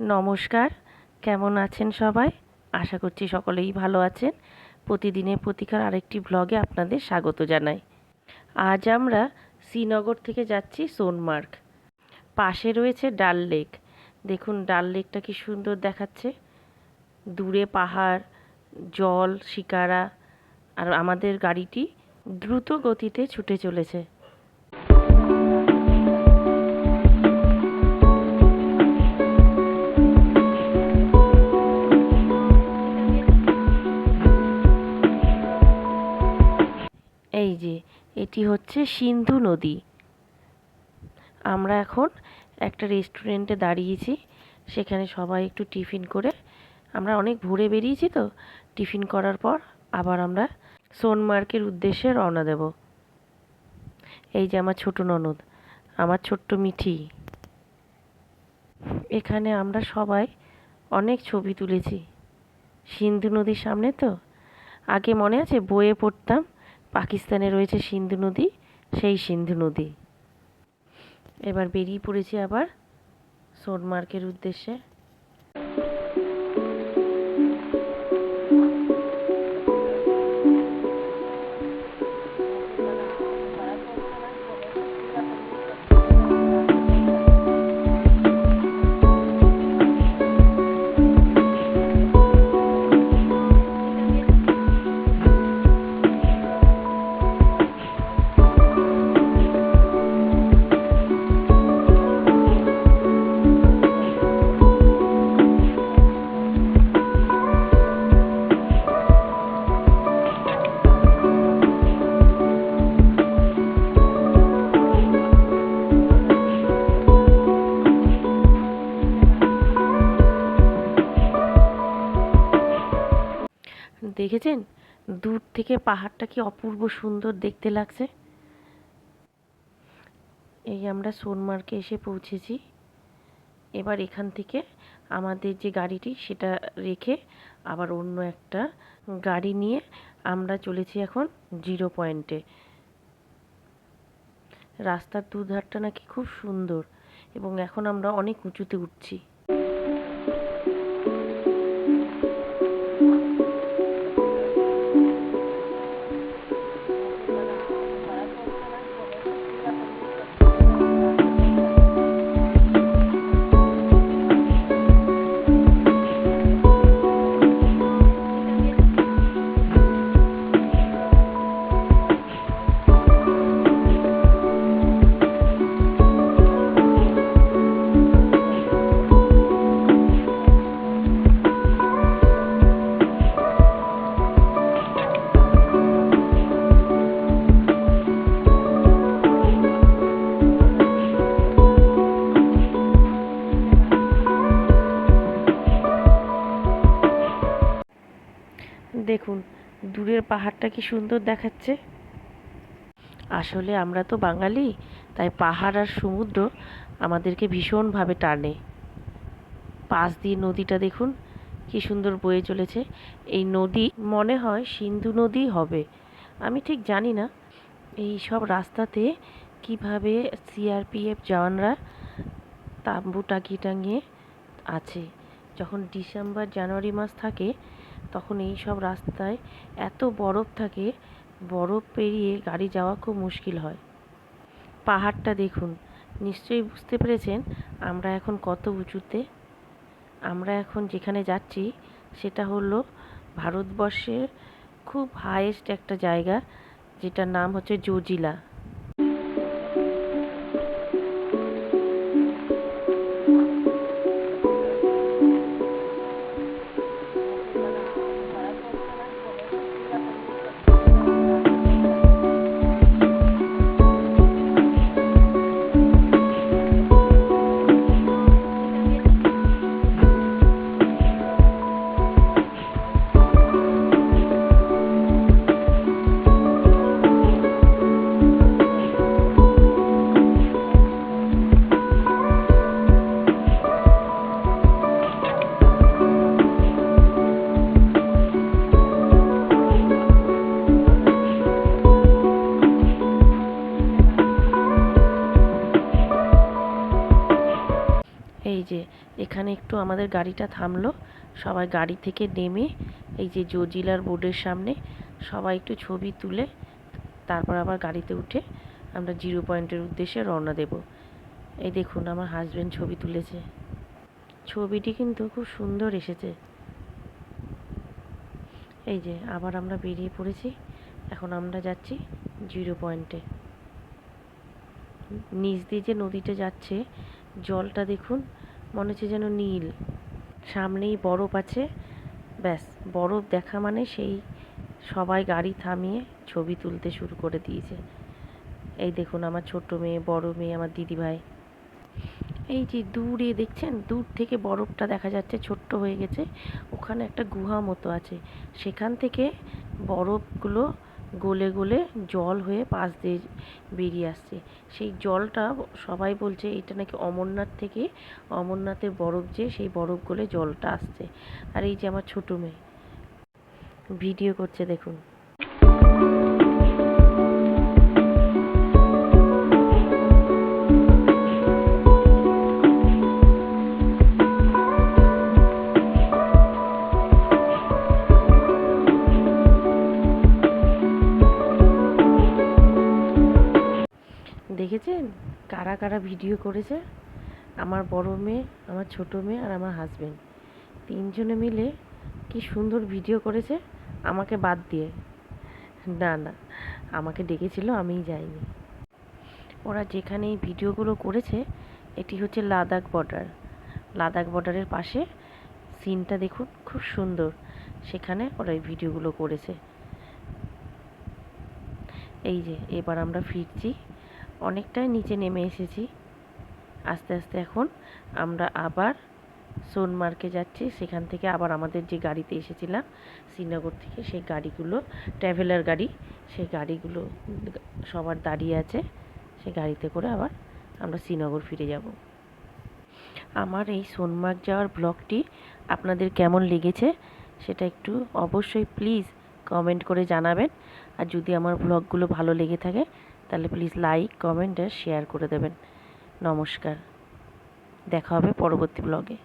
নমস্কার, কেমন আছেন সবাই? আশা করছি সকলেই ভালো আছেন। প্রতিদিনের প্রতিকার আরেকটি ব্লগে আপনাদের স্বাগত জানাই। আজ আমরা শ্রীনগর থেকে যাচ্ছি সোনমার্গ। পাশে রয়েছে ডাল লেক। দেখুন, ডাল লেকটা কি সুন্দর দেখাচ্ছে। দূরে পাহাড়, জল, শিকারা, আর আমাদের গাড়িটি দ্রুত গতিতে ছুটে চলেছে। হচ্ছে সিন্ধু নদী। আমরা এখন একটা রেস্টুরেন্টে দাঁড়িয়েছি, সেখানে সবাই একটু টিফিন করে, আমরা অনেক ঘুরে বেরিয়েছি তো টিফিন করার পর আবার আমরা সোনমার্গের উদ্দেশ্যে রওনা দেব। এই যে আমার ছোট ননদ, আমার ছোট্ট মিঠি। এখানে আমরা সবাই অনেক ছবি তুলেছি। সিন্ধু নদীর সামনে তো, আগে মনে আছে বইয়ে পড়তাম পাকিস্তানে রয়েছে সিন্ধু নদী সেই সিন্ধু নদী। এবার বেরিয়ে পড়েছি আবার সোনমার্গের উদ্দেশ্যে। দেখেছেন? দূর থেকে পাহাড়টা কি অপূর্ব সুন্দর দেখতে লাগছে। এই আমরা সোনমার্গে এসে পৌঁছেছি। এবার এখান থেকে আমাদের যে গাড়িটি সেটা রেখে আবার অন্য একটা গাড়ি নিয়ে আমরা চলেছি এখন জিরো পয়েন্টে। রাস্তার দুধারটা নাকি খুব সুন্দর এবং এখন আমরা অনেক উঁচুতে উঠছি। দেখুন, দূরের পাহাড়টা কি সুন্দর দেখাচ্ছে। আসলে আমরা তো বাঙালি, তাই পাহাড় আর সমুদ্র আমাদেরকে ভীষণভাবে টানে। পাশ দিয়ে নদীটা দেখুন, কি সুন্দর বয়ে চলেছে। এই নদী মনে হয় সিন্ধু নদী হবে। আমি ঠিক জানি না, এই সব রাস্তাতে কীভাবে সিআরপিএফ জওয়ানরা তাম্বু টাঙিয়ে টাঙিয়ে আছে। যখন ডিসেম্বর, জানুয়ারি মাস থাকে তখন এই সব রাস্তায় এত বরফ থাকে, বরফ পেরিয়ে গাড়ি যাওয়া খুব মুশকিল হয়। পাহাড়টা দেখুন, নিশ্চয়ই বুঝতে পেরেছেন আমরা এখন কত উঁচুতে? আমরা এখন যেখানে যাচ্ছি সেটা হলো ভারতবর্ষের খুব হায়েস্ট একটা জায়গা, যেটার নাম হচ্ছে জোজিলা। এখানে একটু আমাদের গাড়িটা থামলো। সবাই গাড়ি থেকে নেমে এই যে জজিলার বোর্ডের সামনে সবাই একটু ছবি তুলে তারপর আবার গাড়িতে উঠে আমরা জিরো পয়েন্টের উদ্দেশ্যে রওনা দেব। এই দেখুন আমার হাজবেন্ড ছবি তুলেছে। ছবিটি কিন্তু খুব সুন্দর এসেছে। এই যে আবার আমরা বেরিয়ে পড়েছি। এখন আমরা যাচ্ছি জিরো পয়েন্টে। নিচ দিয়ে যে নদীটা যাচ্ছে, জলটা দেখুন মনে হচ্ছে যেন নীল। সামনেই বরফ আছে। ব্যাস, বরফ দেখা মানে সেই সবাই গাড়ি থামিয়ে ছবি তুলতে শুরু করে দিয়েছে। এই দেখুন আমার ছোট মেয়ে, বড় মেয়ে, আমার দিদিভাই। এই যে দূরে দেখছেন? দূর থেকে বরফটা দেখা যাচ্ছে, ছোট্ট হয়ে গেছে। ওখানে একটা গুহা মতো আছে। সেখান থেকে বরফগুলো গলে গলে জল হয়ে পাশ দিয়ে বেরিয়ে আসছে। সেই জলটা সবাই বলছে এটা নাকি অমরনাথ থেকে, অমরনাথের বরফ যে, সেই বরফ গলে জলটা আসছে। আর এই যে আমার ছোটো মেয়ে, ভিডিও করছে দেখুন। দেখেছেন? কারা কারা ভিডিও করেছে? আমার বড় মেয়ে, আমার ছোট মেয়ে আর আমার হাজবেন্ড তিনজনে মিলে কি সুন্দর ভিডিও করেছে? আমাকে বাদ দিয়ে। না না, আমাকে ডেকেছিল, আমিই যাইনি। ওরা যেখানে এই ভিডিওগুলো করেছে, এটি হচ্ছে লাদাখ বর্ডার লাদাখ বর্ডারের পাশে সিনটা দেখুন, খুব সুন্দর। সেখানে ওরা এই ভিডিওগুলো করেছে। এই যে, এবার আমরা ফিরছি। অনেকটাই নিচে নেমে এসেছি। আস্তে আস্তে এখন আমরা আবার সোনমার্গে যাচ্ছি। সেখান থেকে আবার আমাদের যে গাড়িতে এসেছিলাম, শ্রীনগর থেকে, সেই গাড়িগুলো ট্র্যাভেলার গাড়ি, সেই গাড়িগুলো সবার দাঁড়িয়ে আছে। সেই গাড়িতে করে আবার আমরা শ্রীনগর ফিরে যাব। আমার এই সোনমার্গ যাওয়ার ব্লগটি আপনাদের কেমন লেগেছে সেটা একটু অবশ্যই প্লিজ কমেন্ট করে জানাবেন। আর যদি আমার ব্লগগুলো ভালো লেগে থাকে তাহলে প্লিজ লাইক কমেন্ট আর শেয়ার করে দেবেন। নমস্কার। দেখা হবে পরবর্তী ব্লগে